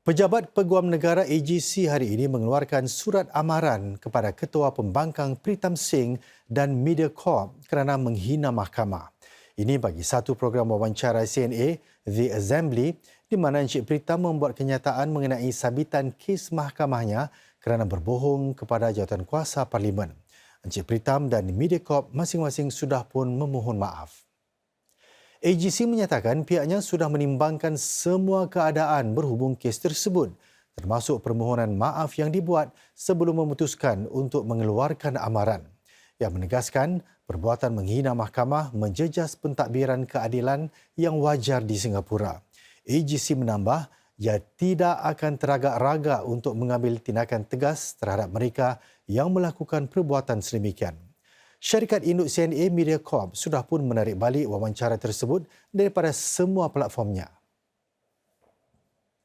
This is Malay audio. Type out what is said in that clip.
Pejabat Peguam Negara AGC hari ini mengeluarkan surat amaran kepada Ketua Pembangkang Pritam Singh dan MediaCorp kerana menghina mahkamah. Ini bagi satu program wawancara CNA, The Assembly, di mana Encik Pritam membuat kenyataan mengenai sabitan kes mahkamahnya kerana berbohong kepada jawatan kuasa Parlimen. Encik Pritam dan MediaCorp masing-masing sudah pun memohon maaf. AGC menyatakan pihaknya sudah menimbangkan semua keadaan berhubung kes tersebut termasuk permohonan maaf yang dibuat sebelum memutuskan untuk mengeluarkan amaran. Yang menegaskan perbuatan menghina mahkamah menjejas pentadbiran keadilan yang wajar di Singapura. AGC menambah ia tidak akan teragak-ragak untuk mengambil tindakan tegas terhadap mereka yang melakukan perbuatan sedemikian. Syarikat induk CNA Media Corp sudah pun menarik balik wawancara tersebut daripada semua platformnya.